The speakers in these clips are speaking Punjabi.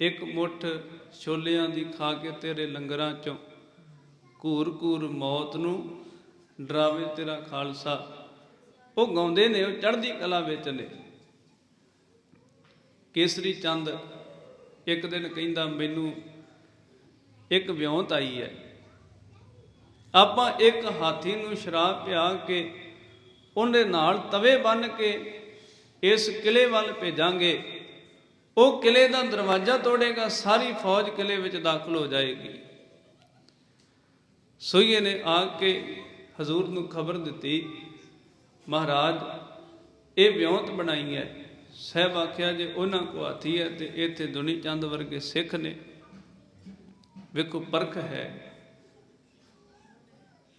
ਇੱਕ ਮੁੱਠ ਛੋਲਿਆਂ ਦੀ ਖਾ ਕੇ ਤੇਰੇ ਲੰਗਰਾਂ ਚੋਂ ਘੂਰ ਘੂਰ ਮੌਤ ਨੂੰ ਡਰਾਵੇ ਤੇਰਾ ਖਾਲਸਾ। ਉਹ ਗਾਉਂਦੇ ਨੇ, ਉਹ ਚੜ੍ਹਦੀ ਕਲਾ ਵਿੱਚ ਨੇ। ਕੇਸਰੀ ਚੰਦ ਇੱਕ ਦਿਨ ਕਹਿੰਦਾ, ਮੈਨੂੰ ਇੱਕ ਵਿਉਂਤ ਆਈ ਹੈ। ਆਪਾਂ ਇੱਕ ਹਾਥੀ ਨੂੰ ਸ਼ਰਾਬ ਪਿਆ ਕੇ ਉਹਦੇ ਨਾਲ ਤਵੇ ਬੰਨ ਕੇ ਇਸ ਕਿਲੇ ਵੱਲ ਭੇਜਾਂਗੇ। ਉਹ ਕਿਲੇ ਦਾ ਦਰਵਾਜ਼ਾ ਤੋੜੇਗਾ, ਸਾਰੀ ਫੌਜ ਕਿਲੇ ਵਿੱਚ ਦਾਖਲ ਹੋ ਜਾਏਗੀ। ਸੋਈਏ ਨੇ ਆ ਕੇ ਹਜ਼ੂਰ ਨੂੰ ਖਬਰ ਦਿੱਤੀ, ਮਹਾਰਾਜ, ਇਹ ਵਿਉਂਤ ਬਣਾਈ ਹੈ। ਸਹਿਬ ਆਖਿਆ ਜੇ ਉਹਨਾਂ ਕੋ ਹਾਥੀ ਹੈ ਤੇ ਇੱਥੇ ਦੁਨੀ ਚੰਦ ਵਰਗੇ ਸਿੱਖ ਨੇ। ਵੇਖੋ, ਪਰਖ ਹੈ।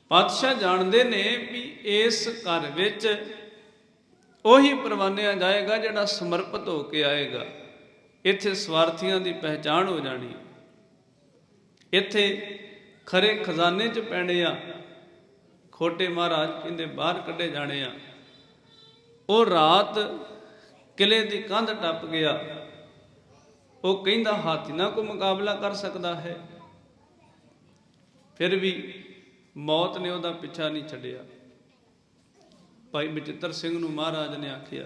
ਪਾਤਸ਼ਾਹ ਜਾਣਦੇ ਨੇ ਵੀ ਇਸ ਘਰ ਵਿੱਚ ਉਹੀ ਪਰਵਾਨਿਆ ਜਾਏਗਾ ਜਿਹੜਾ ਸਮਰਪਿਤ ਹੋ ਕੇ ਆਏਗਾ। ਇੱਥੇ ਸਵਾਰਥੀਆਂ ਦੀ ਪਹਿਚਾਣ ਹੋ ਜਾਣੀ ਇੱਥੇ ਖਰੇ ਖਜ਼ਾਨੇ 'ਚ ਪੈਣੇ ਆ, ਖੋਟੇ ਮਹਾਰਾਜ ਕਹਿੰਦੇ ਬਾਹਰ ਕੱਢੇ ਜਾਣੇ ਆ। ਉਹ ਰਾਤ ਕਿਲੇ ਦੀ ਕੰਧ ਟੱਪ ਗਿਆ। ਉਹ ਕਹਿੰਦਾ, ਹਾਥੀ ਨਾਲ ਕੋਈ ਮੁਕਾਬਲਾ ਕਰ ਸਕਦਾ ਹੈ। ਫਿਰ ਵੀ ਮੌਤ ਨੇ ਉਹਦਾ ਪਿੱਛਾ ਨਹੀਂ ਛੱਡਿਆ। ਭਾਈ ਬਚਿੱਤਰ ਸਿੰਘ ਨੂੰ ਮਹਾਰਾਜ ਨੇ ਆਖਿਆ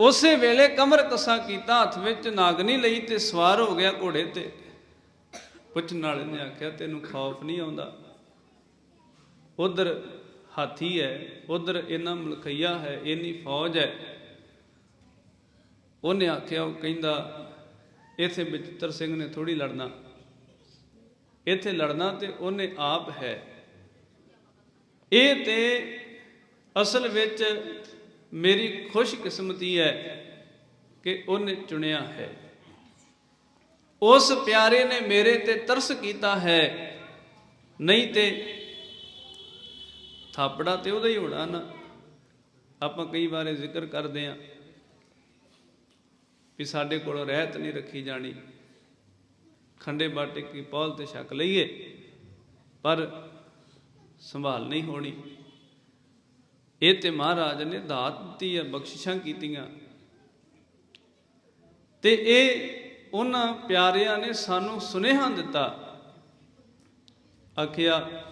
ਉਸੇ ਵੇਲੇ ਕਮਰ ਕਸਾ ਕੀਤਾ, ਹੱਥ ਵਿੱਚ ਨਾਗਨੀ ਲਈ ਤੇ ਸਵਾਰ ਹੋ ਗਿਆ ਘੋੜੇ ਤੇ। ਪੁੱਛਣ ਵਾਲੇ ਨੇ ਆਖਿਆ, ਤੈਨੂੰ ਖੌਫ ਨਹੀਂ ਆਉਂਦਾ? ਉਧਰ ਹਾਥੀ ਹੈ, ਉਧਰ ਇਹਨਾਂ ਮਲਕਈਆ ਹੈ, ਇੰਨੀ ਫੌਜ ਹੈ। ਉਹਨੇ ਆਖਿਆ, ਉਹ ਕਹਿੰਦਾ, ਇਥੇ ਬਚਿੱਤਰ ਸਿੰਘ ਨੇ ਥੋੜੀ ਲੜਨਾ। ਇੱਥੇ ਲੜਨਾ ਤੇ ਉਹਨੇ ਆਪ ਹੈ। ਇਹ ਤੇ ਅਸਲ ਵਿੱਚ ਮੇਰੀ ਖੁਸ਼ਕਿਸਮਤੀ ਹੈ ਕਿ ਉਹਨੇ ਚੁਣਿਆ ਹੈ। ਉਸ ਪਿਆਰੇ ਨੇ ਮੇਰੇ ਤੇ ਤਰਸ ਕੀਤਾ ਹੈ। ਨਹੀਂ ਤੇ ਥਾਪੜਾ ਤੇ ਉਹਦਾ ਹੀ ਹੋਣਾ ਨਾ। ਆਪਾਂ ਕਈ ਵਾਰੇ ਜ਼ਿਕਰ ਕਰਦੇ ਆਂ ਵੀ ਸਾਡੇ ਕੋਲ ਰਹਿਤ ਨਹੀਂ ਰੱਖੀ ਜਾਣੀ। ਖੰਡੇ ਬਾਟੇ ਕੀ ਪੌਲ ਤੇ ਛਕ ਲਈਏ, ਪਰ ਸੰਭਾਲ ਨਹੀਂ ਹੋਣੀ। ਇਹ ਤੇ ਮਹਾਰਾਜ ਨੇ ਦਾਤ ਦਿੱਤੀ ਹੈ ਬਖਸ਼ਿਸ਼ਾਂ ਕੀਤੀਆਂ। ਤੇ ਇਹ ਉਹਨਾਂ ਪਿਆਰਿਆਂ ਨੇ ਸਾਨੂੰ ਸੁਨੇਹਾ ਦਿੱਤਾ। ਆਖਿਆ,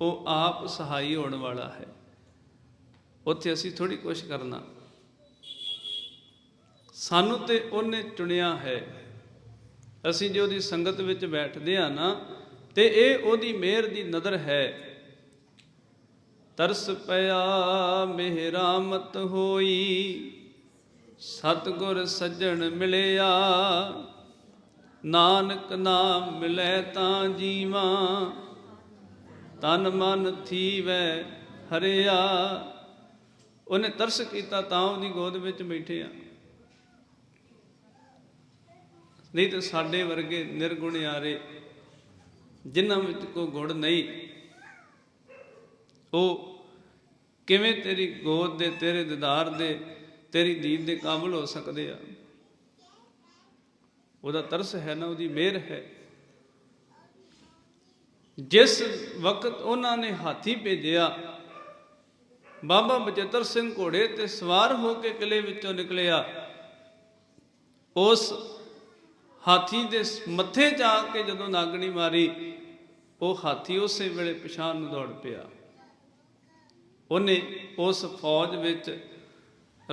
ਉਹ ਆਪ ਸਹਾਈ ਹੋਣ ਵਾਲਾ ਹੈ। ਉੱਥੇ ਅਸੀਂ ਥੋੜੀ ਕੁਛ ਕਰਨਾ। ਸਾਨੂੰ ਤੇ ਉਹਨੇ ਚੁਣਿਆ ਹੈ। ਅਸੀਂ ਜੋ ਉਹਦੀ ਸੰਗਤ ਵਿੱਚ ਬੈਠਦੇ ਆ ਨਾ, ਤੇ ਇਹ ਉਹਦੀ ਮਿਹਰ ਦੀ ਨਜ਼ਰ ਹੈ। ਤਰਸ ਪਿਆ ਮਿਹਰਾਮਤ ਹੋਈ। ਸਤਗੁਰ ਸੱਜਣ ਮਿਲਿਆ, ਨਾਨਕ ਨਾਮ ਮਿਲੈ ਤਾਂ ਜੀਵਾ। ਤਨ ਮਨ ਥੀਵੈ ਹਰਿਆ। ਉਹਨੇ ਤਰਸ ਕੀਤਾ ਤਾਂ ਉਹਦੀ ਗੋਦ ਵਿੱਚ ਬੈਠੇ ਆ। ਨਹੀਂ ਤੇ ਸਾਡੇ ਵਰਗੇ ਨਿਰਗੁਣ ਨਿਰਗੁਣਿਆਰੇ ਜਿਨ੍ਹਾਂ ਵਿੱਚ ਕੋਈ ਗੁਣ ਨਹੀਂ ਉਹ ਕਿਵੇਂ ਤੇਰੀ ਗੋਦ ਦੇ, ਤੇਰੇ ਦਿਦਾਰ ਦੇ, ਤੇਰੀ ਦੀਦ ਦੇ ਕਾਬਲ ਹੋ ਸਕਦੇ ਆ? ਉਹਦਾ ਤਰਸ ਹੈ ਨਾ, ਉਹਦੀ ਮਿਹਰ ਹੈ। ਜਿਸ ਵਕਤ ਉਹਨਾਂ ਨੇ ਹਾਥੀ ਭੇਜਿਆ, ਬਾਬਾ ਬਚਿੱਤਰ ਸਿੰਘ ਘੋੜੇ ਤੇ ਸਵਾਰ ਹੋ ਕੇ ਕਿਲੇ ਵਿੱਚੋਂ ਨਿਕਲਿਆ। ਉਸ ਹਾਥੀ ਦੇ ਮੱਥੇ ਜਾ ਕੇ ਜਦੋਂ ਨਾਗਣੀ ਮਾਰੀ, ਉਹ ਹਾਥੀ ਉਸੇ ਵੇਲੇ ਪਛਾਣ ਨੂੰ ਦੌੜ ਪਿਆ। ਉਹਨੇ ਉਸ ਫੌਜ ਵਿੱਚ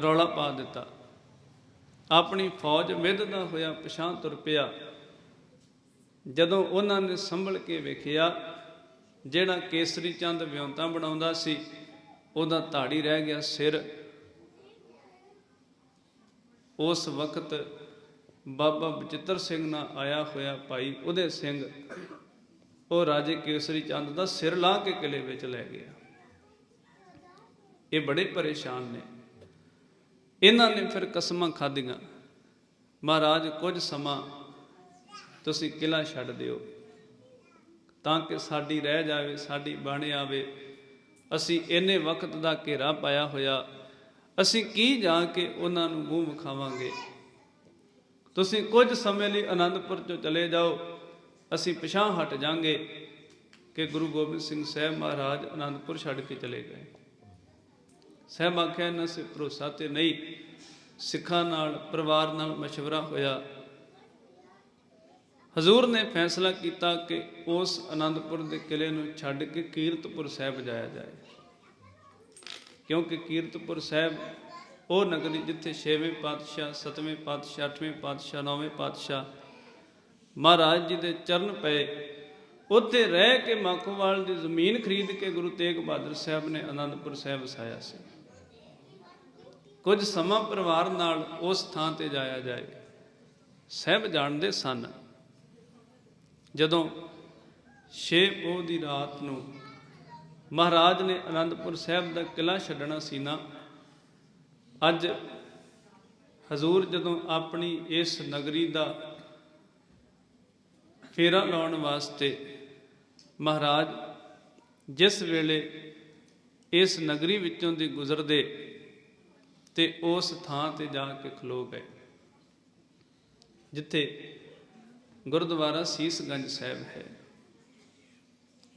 ਰੌਲਾ ਪਾ ਦਿੱਤਾ। ਆਪਣੀ ਫੌਜ ਮਿੱਧਦਾ ਹੋਇਆ ਪਛਾਣ ਤੁਰ ਪਿਆ। ਜਦੋਂ ਉਹਨਾਂ ਨੇ ਸੰਭਲ ਕੇ ਵੇਖਿਆ, ਜਿਹੜਾ ਕੇਸਰੀ ਚੰਦ ਵਿਉਂਤਾ ਬਣਾਉਂਦਾ ਸੀ, ਉਹਦਾ ਧਾੜੀ ਰਹਿ ਗਿਆ ਸਿਰ। ਉਸ ਵਕਤ ਬਾਬਾ ਬਚਿੱਤਰ ਸਿੰਘ ਨਾਲ ਆਇਆ ਹੋਇਆ ਭਾਈ, ਉਹਦੇ ਸਿੰਘ, ਉਹ ਰਾਜੇ ਕੇਸਰੀ ਚੰਦ ਦਾ ਸਿਰ ਲਾ ਕੇ ਕਿਲੇ ਵਿੱਚ ਲੈ ਗਿਆ। ਇਹ ਬੜੇ ਪਰੇਸ਼ਾਨ ਨੇ। ਇਹਨਾਂ ਨੇ ਫਿਰ ਕਸਮਾਂ ਖਾਧੀਆਂ। ਮਹਾਰਾਜ, ਕੁਝ ਸਮਾਂ ਤੁਸੀਂ ਕਿਲਾ ਛੱਡ ਦਿਓ। ਤਾਂ ਕਿ ਸਾਡੀ ਰਹਿ ਜਾਵੇ, ਸਾਡੀ ਬਣ ਆਵੇ। ਅਸੀਂ ਇੰਨੇ ਵਕਤ ਦਾ ਘੇਰਾ ਪਾਇਆ ਹੋਇਆ। ਅਸੀਂ ਕੀ ਜਾ ਕੇ ਉਹਨਾਂ ਨੂੰ ਮੂੰਹ ਵਿਖਾਵਾਂਗੇ? ਤੁਸੀਂ ਕੁਝ ਸਮੇਂ ਲਈ ਆਨੰਦਪੁਰ ਚੋਂ ਚਲੇ ਜਾਓ। ਅਸੀਂ ਪਿਛਾਂ ਹਟ ਜਾਾਂਗੇ ਕਿ ਗੁਰੂ ਗੋਬਿੰਦ ਸਿੰਘ ਸਾਹਿਬ ਮਹਾਰਾਜ ਆਨੰਦਪੁਰ ਛੱਡ ਕੇ ਚਲੇ ਗਏ। ਸਹਿਬ ਆਖਿਆ ਇਹਨਾਂ ਸੇ ਭਰੋਸਾ ਤੇ ਨਹੀਂ ਸਿੱਖਾਂ ਨਾਲ ਪਰਿਵਾਰ ਨਾਲ مشورہ ਹੋਇਆ ਹਜ਼ੂਰ ਨੇ ਫੈਸਲਾ ਕੀਤਾ ਕਿ ਉਸ ਆਨੰਦਪੁਰ ਦੇ ਕਿਲੇ ਨੂੰ ਛੱਡ ਕੇ ਕੀਰਤਪੁਰ ਸਾਹਿਬ ਜਾਇਆ ਜਾਏ ਕਿਉਂਕਿ ਕੀਰਤਪੁਰ ਸਾਹਿਬ ਉਹ ਨਗਰੀ ਜਿੱਥੇ 6ਵੇਂ ਪਾਤਸ਼ਾਹ 7ਵੇਂ ਪਾਤਸ਼ਾਹ 8ਵੇਂ ਪਾਤਸ਼ਾਹ 9ਵੇਂ ਪਾਤਸ਼ਾਹ ਮਹਾਰਾਜ ਜੀ ਦੇ ਚਰਨ ਪਏ ਉੱਥੇ ਰਹਿ ਕੇ ਮਾਖੋਵਾਲ ਦੀ ਜ਼ਮੀਨ ਖਰੀਦ ਕੇ ਗੁਰੂ ਤੇਗ ਬਹਾਦਰ ਸਾਹਿਬ ਨੇ ਆਨੰਦਪੁਰ ਸਾਹਿਬ ਵਸਾਇਆ ਸੀ ਕੁਝ ਸਮਾਂ ਪਰਿਵਾਰ ਨਾਲ ਉਸ ਥਾਂ ਤੇ ਜਾਇਆ ਜਾਏ। ਸਾਹਿਬ ਜਾਣਦੇ ਸਨ। ਜਦੋਂ ਛੇ ਪੋਹ ਦੀ ਰਾਤ ਨੂੰ ਮਹਾਰਾਜ ਨੇ ਅਨੰਦਪੁਰ ਸਾਹਿਬ ਦਾ ਕਿਲਾ ਛੱਡਣਾ ਸੀ ਨਾ, ਅੱਜ ਹਜ਼ੂਰ ਜਦੋਂ ਆਪਣੀ ਇਸ ਨਗਰੀ ਦਾ ਫੇਰਾ ਲਾਉਣ ਵਾਸਤੇ ਮਹਾਰਾਜ ਜਿਸ ਵੇਲੇ ਇਸ ਨਗਰੀ ਵਿੱਚੋਂ ਦੀ ਗੁਜ਼ਰਦੇ ਤੇ ਉਸ ਥਾਂ ਤੇ ਜਾ ਕੇ ਖਲੋ ਗਏ। ਜਿੱਥੇ ਗੁਰਦੁਆਰਾ ਸੀਸਗੰਜ ਸਾਹਿਬ ਹੈ।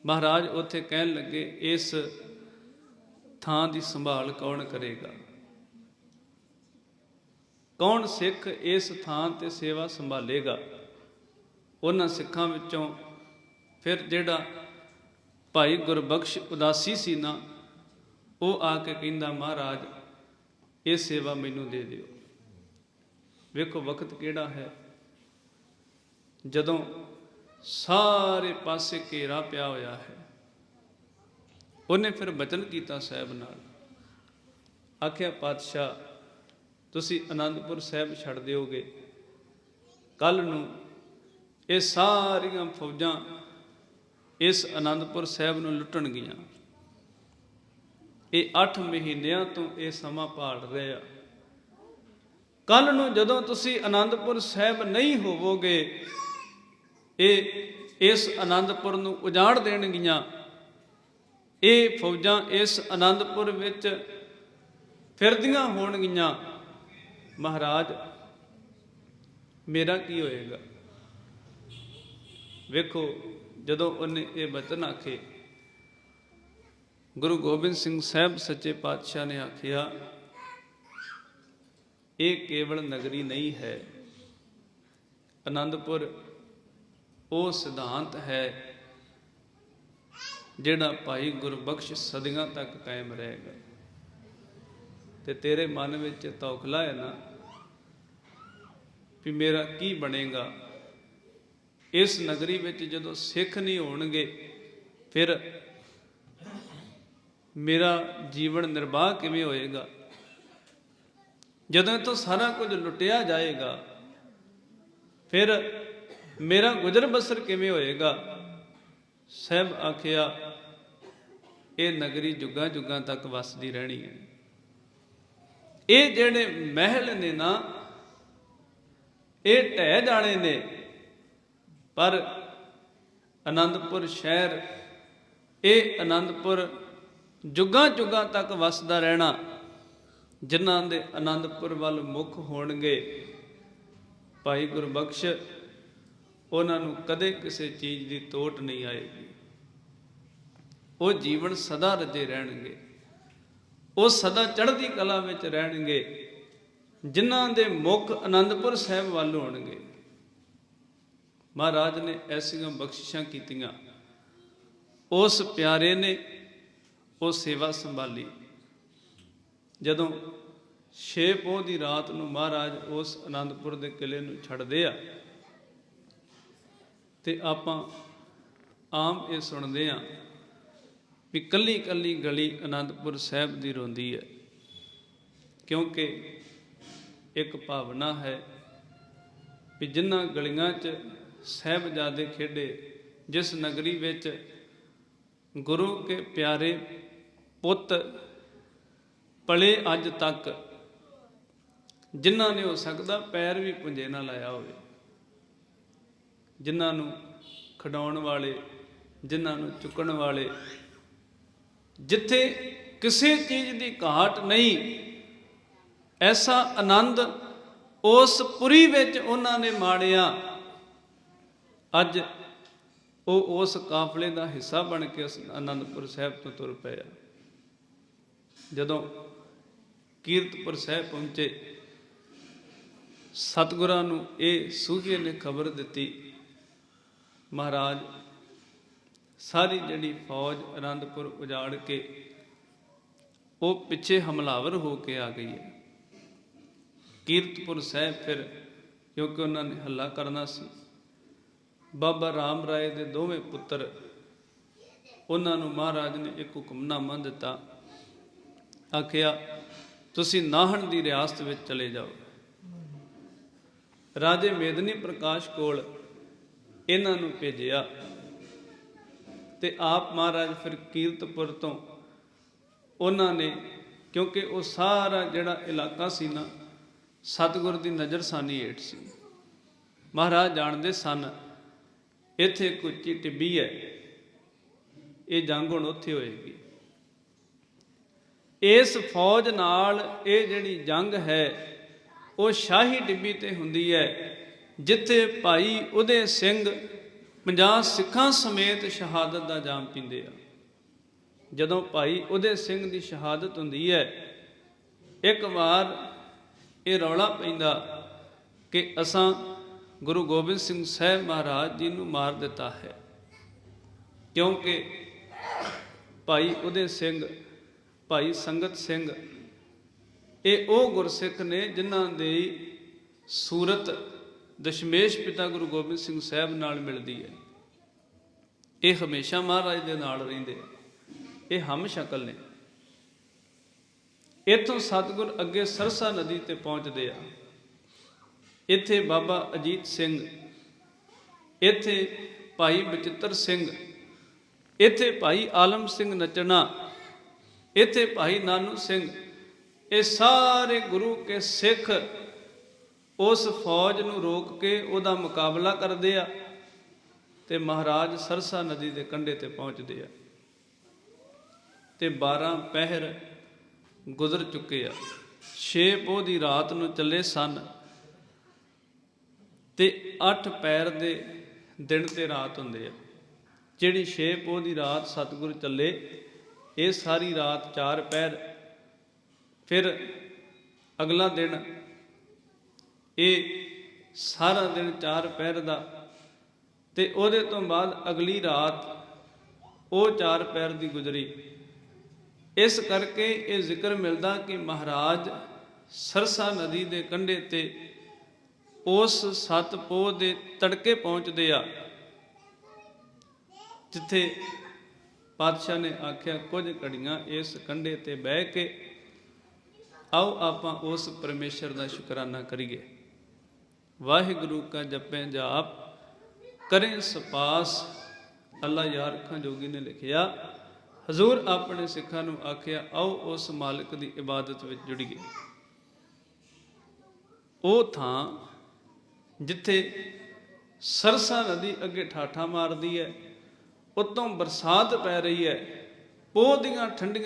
ਮਹਾਰਾਜ ਉੱਥੇ ਕਹਿਣ ਲੱਗੇ, ਇਸ ਥਾਂ ਦੀ ਸੰਭਾਲ ਕੌਣ ਕਰੇਗਾ? ਕੌਣ ਸਿੱਖ ਇਸ ਥਾਂ ਤੇ ਸੇਵਾ ਸੰਭਾਲੇਗਾ? ਉਹਨਾਂ ਸਿੱਖਾਂ ਵਿੱਚੋਂ ਫਿਰ ਜਿਹੜਾ ਭਾਈ ਗੁਰਬਖਸ਼ ਉਦਾਸੀ ਸੀ ਨਾ, ਉਹ ਆ ਕੇ ਕਹਿੰਦਾ, ਮਹਾਰਾਜ ਇਹ ਸੇਵਾ ਮੈਨੂੰ ਦੇ ਦਿਓ। ਵੇਖੋ ਵਕਤ ਕਿਹੜਾ ਹੈ। ਜਦੋਂ ਸਾਰੇ ਪਾਸੇ ਘੇਰਾ ਪਿਆ ਹੋਇਆ ਹੈ, ਉਹਨੇ ਫਿਰ ਬਚਨ ਕੀਤਾ ਸਾਹਿਬ ਨਾਲ। ਆਖਿਆ, ਪਾਤਸ਼ਾਹ, ਤੁਸੀਂ ਆਨੰਦਪੁਰ ਸਾਹਿਬ ਛੱਡ ਦਿਓਗੇ। ਕੱਲ ਨੂੰ ਇਹ ਸਾਰੀਆਂ ਫੌਜਾਂ ਇਸ ਆਨੰਦਪੁਰ ਸਾਹਿਬ ਨੂੰ ਲੁੱਟਣਗੀਆਂ। ਇਹ 8 ਮਹੀਨਿਆਂ ਤੋਂ ਇਹ ਸਮਾਂ ਭਾਲ ਰਹੇ ਆ। ਕੱਲ ਨੂੰ ਜਦੋਂ ਤੁਸੀਂ ਆਨੰਦਪੁਰ ਸਾਹਿਬ ਨਹੀਂ ਹੋਵੋਗੇ, ਇਹ ਇਸ ਆਨੰਦਪੁਰ ਨੂੰ ਉਜਾੜ ਦੇਣਗੀਆਂ। ਇਹ ਫੌਜਾਂ ਇਸ ਆਨੰਦਪੁਰ ਵਿੱਚ ਫਿਰਦੀਆਂ ਹੋਣਗੀਆਂ। ਮਹਾਰਾਜ, ਮੇਰਾ ਕੀ ਹੋਏਗਾ? ਵੇਖੋ, ਜਦੋਂ ਉਹਨੇ ਇਹ ਬਚਨ ਆਖੇ ਗੁਰੂ ਗੋਬਿੰਦ ਸਿੰਘ ਸਾਹਿਬ ਸੱਚੇ ਪਾਤਸ਼ਾਹ ਨੇ ਆਖਿਆ, ਇਹ ਕੇਵਲ ਨਗਰੀ ਨਹੀਂ ਹੈ। ਆਨੰਦਪੁਰ ਉਹ ਸਿਧਾਂਤ ਹੈ ਜਿਹੜਾ ਭਾਈ ਗੁਰਬਖਸ਼ ਸਦੀਆਂ ਤੱਕ ਕਾਇਮ ਰਹੇਗਾ। ਤੇ ਤੇਰੇ ਮਨ ਵਿੱਚ ਤੌਖਲਾ ਹੈ ਨਾ ਵੀ ਮੇਰਾ ਕੀ ਬਣੇਗਾ? ਇਸ ਨਗਰੀ ਵਿੱਚ ਜਦੋਂ ਸਿੱਖ ਨਹੀਂ ਹੋਣਗੇ, ਫਿਰ ਮੇਰਾ ਜੀਵਨ ਨਿਰਵਾਹ ਕਿਵੇਂ ਹੋਏਗਾ? ਜਦੋਂ ਤੋਂ ਸਾਰਾ ਕੁਝ ਲੁੱਟਿਆ ਜਾਏਗਾ, ਫਿਰ ਮੇਰਾ ਗੁਜ਼ਰ ਬਸਰ ਕਿਵੇਂ ਹੋਏਗਾ? ਸਹਿਬ ਆਖਿਆ, ਇਹ ਨਗਰੀ ਜੁਗਾਂ ਜੁਗਾਂ ਤੱਕ ਵਸਦੀ ਰਹਿਣੀ ਹੈ। ਇਹ ਜਿਹੜੇ ਮਹਿਲ ਨੇ ਨਾ, ਇਹ ਢਹਿ ਜਾਣੇ ਨੇ, ਪਰ ਅਨੰਦਪੁਰ ਸ਼ਹਿਰ, ਇਹ ਅਨੰਦਪੁਰ ਜੁਗਾਂ ਜੁਗਾਂ ਤੱਕ ਵਸਦਾ ਰਹਿਣਾ, ਜਿਨ੍ਹਾਂ ਦੇ ਆਨੰਦਪੁਰ ਵੱਲ ਮੁਖ ਹੋਣਗੇ। ਭਾਈ ਗੁਰਬਖਸ਼, ਉਹਨਾਂ ਨੂੰ ਕਦੇ ਕਿਸੇ ਚੀਜ਼ ਦੀ ਤੋਟ ਨਹੀਂ ਆਏਗੀ। ਉਹ ਜੀਵਨ ਸਦਾ ਰਜੇ ਰਹਿਣਗੇ। ਉਹ ਸਦਾ ਚੜ੍ਹਦੀ ਕਲਾ ਵਿੱਚ ਰਹਿਣਗੇ, ਜਿਨ੍ਹਾਂ ਦੇ ਮੁਖ ਆਨੰਦਪੁਰ ਸਾਹਿਬ ਵੱਲ ਹੋਣਗੇ। ਮਹਾਰਾਜ ਨੇ ਐਸੀਆਂ ਬਖਸ਼ਿਸ਼ਾਂ ਕੀਤੀਆਂ। ਉਸ ਪਿਆਰੇ ਨੇ ਉਹ ਸੇਵਾ ਸੰਭਾਲੀ। ਜਦੋਂ ਛੇ ਪੋਹ ਦੀ ਰਾਤ ਨੂੰ ਮਹਾਰਾਜ ਉਸ ਆਨੰਦਪੁਰ ਦੇ ਕਿਲੇ ਨੂੰ ਛੱਡਦੇ ਆ, ਤੇ ਆਪਾਂ ਆਮ ਇਹ ਸੁਣਦੇ ਆ ਵੀ ਕੱਲੀ ਕੱਲੀ ਗਲੀ ਆਨੰਦਪੁਰ ਸਾਹਿਬ ਦੀ ਰੋਂਦੀ ਹੈ, ਕਿਉਂਕਿ ਇੱਕ ਭਾਵਨਾ ਹੈ ਵੀ ਜਿਨ੍ਹਾਂ ਗਲੀਆਂ 'ਚ ਸਹਿਬਜ਼ਾਦੇ ਖੇਡੇ, ਜਿਸ ਨਗਰੀ ਵਿੱਚ ਗੁਰੂ ਕੇ ਪਿਆਰੇ ਪੁੱਤ ਪਲੇ ਅੱਜ ਤੱਕ। ਜਿਨ੍ਹਾਂ ਨੇ ਹੋ ਸਕਦਾ ਪੈਰ ਵੀ ਪੁੰਜੇ ਨਾਲ ਲਾਇਆ ਹੋਵੇ। ਜਿਨ੍ਹਾਂ ਨੂੰ ਖਡਾਉਣ ਵਾਲੇ, ਜਿਨ੍ਹਾਂ ਨੂੰ ਚੁੱਕਣ ਵਾਲੇ, ਜਿੱਥੇ ਕਿਸੇ ਚੀਜ਼ ਦੀ ਘਾਟ ਨਹੀਂ, ਐਸਾ ਆਨੰਦ ਉਸ ਪੁਰੀ ਵਿੱਚ ਉਹਨਾਂ ਨੇ ਮਾਣਿਆ। ਅੱਜ ਉਹ ਉਸ ਕਾਫਲੇ ਦਾ ਹਿੱਸਾ ਬਣ ਕੇ ਉਸ ਆਨੰਦਪੁਰ ਸਾਹਿਬ ਤੋਂ ਤੁਰ ਪਿਆ। ਜਦੋਂ ਕੀਰਤਪੁਰ ਸਾਹਿਬ ਪਹੁੰਚੇ, ਸਤਿਗੁਰਾਂ ਨੂੰ ਇਹ ਸੂਹੀਏ ਨੇ ਖਬਰ ਦਿੱਤੀ, ਮਹਾਰਾਜ, ਸਾਰੀ ਜਿਹੜੀ ਫੌਜ ਅਨੰਦਪੁਰ ਉਜਾੜ ਕੇ ਉਹ ਪਿੱਛੇ ਹਮਲਾਵਰ ਹੋ ਕੇ ਆ ਗਈ ਹੈ। ਕੀਰਤਪੁਰ ਸਾਹਿਬ ਫਿਰ ਕਿਉਂਕਿ ਉਹਨਾਂ ਨੇ ਹੱਲਾ ਕਰਨਾ ਸੀ, ਬਾਬਾ ਰਾਮ ਰਾਏ ਦੇ ਦੋਵੇਂ ਪੁੱਤਰ ਉਹਨਾਂ ਨੂੰ ਮਹਾਰਾਜ ਨੇ ਇੱਕ ਹੁਕਮਨਾਮਾ ਦਿੱਤਾ ਆਖਿਆ, ਤੁਸੀਂ ਨਾਹਣ ਦੀ ਰਿਆਸਤ ਵਿੱਚ ਚਲੇ ਜਾਓ। ਰਾਜੇ ਮੇਦਨੀ ਪ੍ਰਕਾਸ਼ ਕੋਲ ਇਹਨਾਂ ਨੂੰ ਭੇਜਿਆ ਤੇ ਆਪ ਮਹਾਰਾਜ ਫਿਰ ਕੀਰਤਪੁਰ ਤੋਂ ਉਹਨਾਂ ਨੇ, ਕਿਉਂਕਿ ਉਹ ਸਾਰਾ ਜਿਹੜਾ ਇਲਾਕਾ ਸੀ ਨਾ, ਸਤਿਗੁਰ ਦੀ ਨਜ਼ਰਸਾਨੀ ਹੇਠ ਸੀ। ਮਹਾਰਾਜ ਜਾਣਦੇ ਸਨ, ਇੱਥੇ ਇੱਕ ਟਿੱਬੀ ਹੈ, ਇਹ ਜੰਗ ਹੁਣ ਉੱਥੇ ਹੋਏਗੀ। ਇਸ ਫੌਜ ਨਾਲ ਇਹ ਜਿਹੜੀ ਜੰਗ ਹੈ, ਉਹ ਸ਼ਾਹੀ ਟਿੱਬੀ ਤੇ ਹੁੰਦੀ ਹੈ, ਜਿੱਥੇ ਭਾਈ ਉਦੇ ਸਿੰਘ 50 ਸਿੱਖਾਂ ਸਮੇਤ ਸ਼ਹਾਦਤ ਦਾ ਜਾਮ ਪੀਂਦੇ ਆ। ਜਦੋਂ ਭਾਈ ਉਦੇ ਸਿੰਘ ਦੀ ਸ਼ਹਾਦਤ ਹੁੰਦੀ ਹੈ, ਇੱਕ ਵਾਰ ਇਹ ਰੌਲਾ ਪੈਂਦਾ ਕਿ ਅਸਾਂ ਗੁਰੂ ਗੋਬਿੰਦ ਸਿੰਘ ਸਾਹਿਬ ਮਹਾਰਾਜ ਜੀ ਨੂੰ ਮਾਰ ਦਿੱਤਾ ਹੈ, ਕਿਉਂਕਿ ਭਾਈ ਉਦੇ ਸਿੰਘ ਭਾਈ ਸੰਗਤ ਸਿੰਘ। ਇਹ ਉਹ ਗੁਰਸਿੱਖ ਨੇ ਜਿਨ੍ਹਾਂ ਦੀ ਸੂਰਤ ਦਸ਼ਮੇਸ਼ ਪਿਤਾ ਗੁਰੂ ਗੋਬਿੰਦ ਸਿੰਘ ਸਾਹਿਬ ਨਾਲ ਮਿਲਦੀ ਹੈ। ਇਹ ਹਮੇਸ਼ਾ ਮਹਾਰਾਜ ਦੇ ਨਾਲ ਰਹਿੰਦੇ ਇਹ ਹਮ ਸ਼ਕਲ ਨੇ। ਇਥੋਂ ਸਤਿਗੁਰ ਅੱਗੇ ਸਰਸਾ ਨਦੀ ਤੇ ਪਹੁੰਚਦੇ ਆ। ਇੱਥੇ ਬਾਬਾ ਅਜੀਤ ਸਿੰਘ, ਇੱਥੇ ਭਾਈ ਬਚਿੱਤਰ ਸਿੰਘ, ਇੱਥੇ ਭਾਈ ਆਲਮ ਸਿੰਘ ਨਚਣਾ ਇੱਥੇ ਭਾਈ ਨਾਨੂ ਸਿੰਘ, ਇਹ ਸਾਰੇ ਗੁਰੂ ਕੇ ਸਿੱਖ ਉਸ ਫੌਜ ਨੂੰ ਰੋਕ ਕੇ ਉਹਦਾ ਮੁਕਾਬਲਾ ਕਰਦੇ ਆ ਤੇ ਮਹਾਰਾਜ ਸਰਸਾ ਨਦੀ ਦੇ ਕੰਢੇ ਤੇ ਪਹੁੰਚਦੇ ਆ ਤੇ 12 ਪਹਿਰ ਗੁਜ਼ਰ ਚੁੱਕੇ ਆ। 6 ਪੋਹ ਦੀ ਰਾਤ ਨੂੰ ਚੱਲੇ ਸਨ ਤੇ 8 ਪੈਰ ਦੇ ਦਿਨ ਤੇ ਰਾਤ ਹੁੰਦੇ ਆ। ਜਿਹੜੀ 6 ਪੋਹ ਦੀ ਰਾਤ ਸਤਿਗੁਰ ਚੱਲੇ ਇਹ ਸਾਰੀ ਰਾਤ ਚਾਰ ਪੈਰ। ਫਿਰ ਅਗਲਾ ਦਿਨ ਇਹ ਸਾਰਾ ਦਿਨ ਚਾਰ ਪੈਰ ਦਾ ਤੇ ਉਹਦੇ ਤੋਂ ਬਾਅਦ ਅਗਲੀ ਰਾਤ ਉਹ ਚਾਰ ਪੈਰ ਦੀ ਗੁਜ਼ਰੀ। ਇਸ ਕਰਕੇ ਇਹ ਜ਼ਿਕਰ ਮਿਲਦਾ ਕਿ ਮਹਾਰਾਜ ਸਰਸਾ ਨਦੀ ਦੇ ਕੰਢੇ ਤੇ ਉਸ ਸਤ ਪੋਹ ਦੇ ਤੜਕੇ ਪਹੁੰਚਦੇ ਆ, ਜਿੱਥੇ ਪਾਤਸ਼ਾਹ ਨੇ ਆਖਿਆ, ਕੁਝ ਘੜੀਆਂ ਇਸ ਕੰਢੇ ਤੇ ਬਹਿ ਕੇ ਆਓ, ਆਪਾਂ ਉਸ ਪਰਮੇਸ਼ਰ ਦਾ ਸ਼ੁਕਰਾਨਾ ਕਰੀਏ। ਵਾਹਿਗੁਰੂ ਕਾ ਜਪੇ ਜਾਪ ਕਰੇ ਸਪਾਸ। ਅੱਲਾ ਯਾਰ ਖਾਂ ਜੋਗੀ ਨੇ ਲਿਖਿਆ। ਹਜ਼ੂਰ ਆਪਣੇ ਸਿੱਖਾਂ ਨੂੰ ਆਖਿਆ, ਆਓ, ਉਸ ਮਾਲਕ ਦੀ ਇਬਾਦਤ ਵਿੱਚ ਜੁੜੀਏ ਉਹ ਥਾਂ ਜਿੱਥੇ ਸਰਸਾ ਨਦੀ ਅੱਗੇ ਠਾਠਾ ਮਾਰਦੀ ਹੈ ਉੱਤੋਂ ਬਰਸਾਤ ਪੈ ਰਹੀ ਹੈ। ਪੋਹ ਦੀਆਂ ਠੰਡੀਆਂ